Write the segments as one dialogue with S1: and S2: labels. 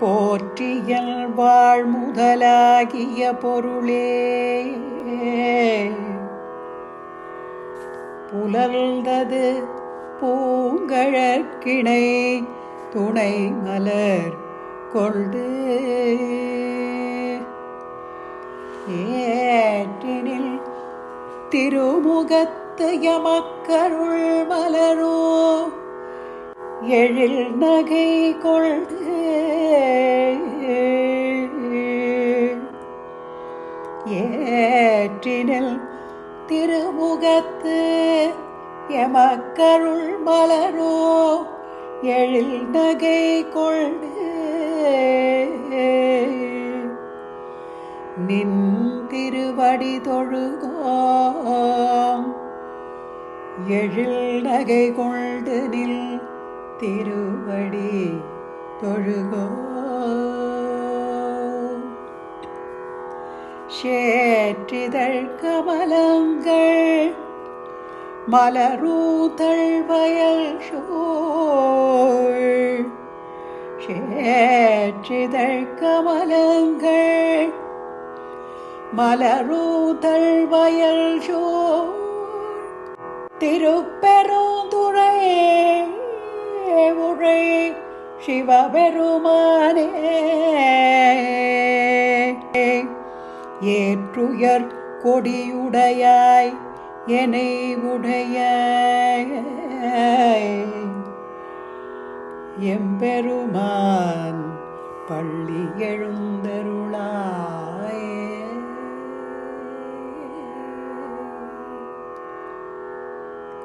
S1: போற்றியல் வாழ் முதலாகிய பொருளே. புலர்ந்தது பூங்கழற்கிணை துணை மலர் கொள்து. ஏற்றினில் திருமுகத்து எமக்கருள் மலரோ. எழில் நகை கொள்து. ஏற்றினில் திருமுகத்து எமக்கருள் மலரோ எழில் நகை கொண்டு. நின் திருவடி தொழுகோம். எழில் நகை கொண்டு நில் திருவடி தொழுகோ. சேற்றிதழ் கமலங்கள் மலரூதள் வயல் சோழ் சேற்றிதழ் கமலங்கள் மலரூதள் வயல் சோழ் திருப்பெருந்துறை உரை சிவபெருமானே ஏற்றுயர் கொடியுடையாய் என்னை உடைய. எம்பெருமான் பள்ளி எழுந்தருளாய்.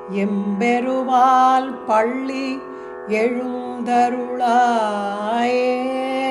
S1: எம்பெருமால் பள்ளி எழுந்தருளாயே.